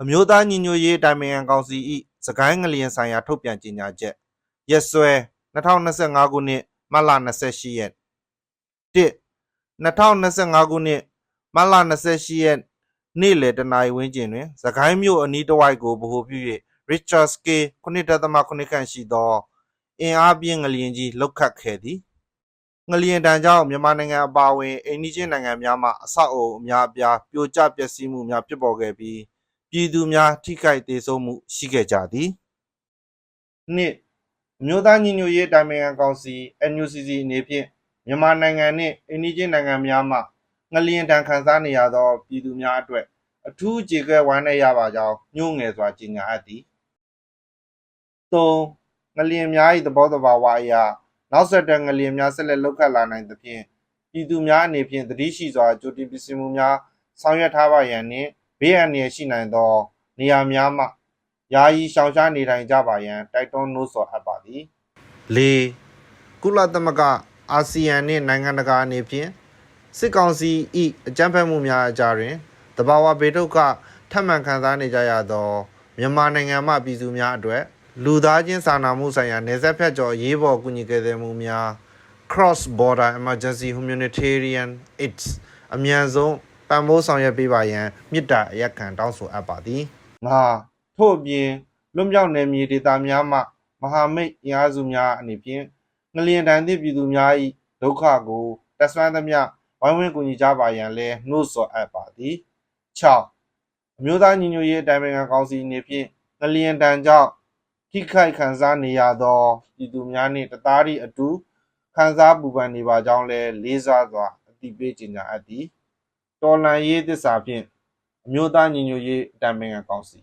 အမျိုးသားညီညွတ်ရေးအတိုင်ပင်ခံကောင်စီ၏စကိုင်းငလျင်ဆိုင်ရာထုတ်ပြန်ကြေညာချက်ရက်စွဲ2025ခုနှစ်မတ်လ28ရက်1 2025ခုနှစ်မတ်လ28ရက်နေ့လယ်တနာရီဝန်းကျင်တွင်စကိုင်းမြို့အနီးတစ်ဝိုက်ကိုဗဟိုပြု၍ Richter scale 9.8ခန့်ရှိသောအင်အားပြင်းငလျင်ကြီးလှုပ်ခတ်ခဲ့သည်ငလျင်တန်ကြောင့်မြန်မာနိုင်ငံအပါအဝင်အိန္ဒိချင်းနိုင်ငံများမှအဆောက်အအုံအများအပြားပြိုကျပျက်စီးမှုများဖြစ်ပေါ်ခဲ့ပြီး ပြည်သူများထိခိုက်ဒေဆုံးမှုရှိခဲ့ကြသည်နှစ်အမျိုးသားညီညွတ်ရေးတိုင်ပင်ခံကောင်စီ NUCC အနေဖြင့်မြန်မာနိုင်ငံနှင့်အိန္ဒိချင်းနိုင်ငံများမှငလျင်တန်ခံစားနေရသောပြည်သူများအတွက်အထူးကြေကွဲဝမ်းနည်းရပါကြောင်းညှို့ငယ်စွာကြေညာအပ်သည်၃ငလျင်များ၏သဘောတဘာဝအရာနောက်ဆက်တွဲငလျင်များဆက်လက်လောက်ခတ်လာနိုင်သဖြင့်ပြည်သူများအနေဖြင့်သတိရှိစွာကြိုတင်ပြင်ဆင်မှုများဆောင်ရွက်ထားပါရန်နှင့် ဘေးအန္တရာယ်ရှိနိုင်သော နေရာများမှယာယီရှောင်ရှားနေထိုင်ကြပါရန်တိုက်တွန်းနှိုးဆော်အပ်ပါသည်၄ကုလသမဂ္ဂအာဆီယံနှင့်နိုင်ငံတကာအနေဖြင့်စစ်ကောင်စီ၏အကြမ်းဖက်မှုများအကြားတွင်တဘာဝဘေးဒုက္ခထပ်မံခံစားနေကြရသောမြန်မာနိုင်ငံမှပြည်သူများအတွက်လူသားချင်းစာနာမှုဆိုင်ရာနေဆက်ဖြတ်ကျော်ရေးပေါ်ကူညီကယ်ဆယ်မှုများ cross border emergency humanitarian aids အမြန်ဆုံး ပံ့ပိုးဆောင်ရွက်ပေးပါရန်မြစ်တာအရက်ခံတောင်းဆိုအပ်ပါသည်ငါထို့အပြင်လွတ်မြောက်နယ်မြေဒေသများမှမဟာမိတ်အင်အားစုများအနေဖြင့်ငလျင်တန်သည့်ပြည်သူများ၏ဒုက္ခကိုတက်ဆွမ်းသမျှဝိုင်းဝန်းကူညီကြပါရန်လည်းနှိုးဆော်အပ်ပါသည်6အမျိုးသားညီညွတ်ရေးအတိုင်ပင်ခံကောင်စီအနေဖြင့်ငလျင်တန်ကြောင့်ထိခိုက်ခံစားနေရသောပြည်သူများနှင့်တသားတည်းအတူခံစားပူပန်နေပါကြောင်းလည်းလေးစားစွာအသိပေးကြေညာအပ်သည် တော်လန်ရေးသစ္စာဖြင့်အမျိုးသားညီညွတ်ရေးအတိုင်ပင်ခံကောင်စီ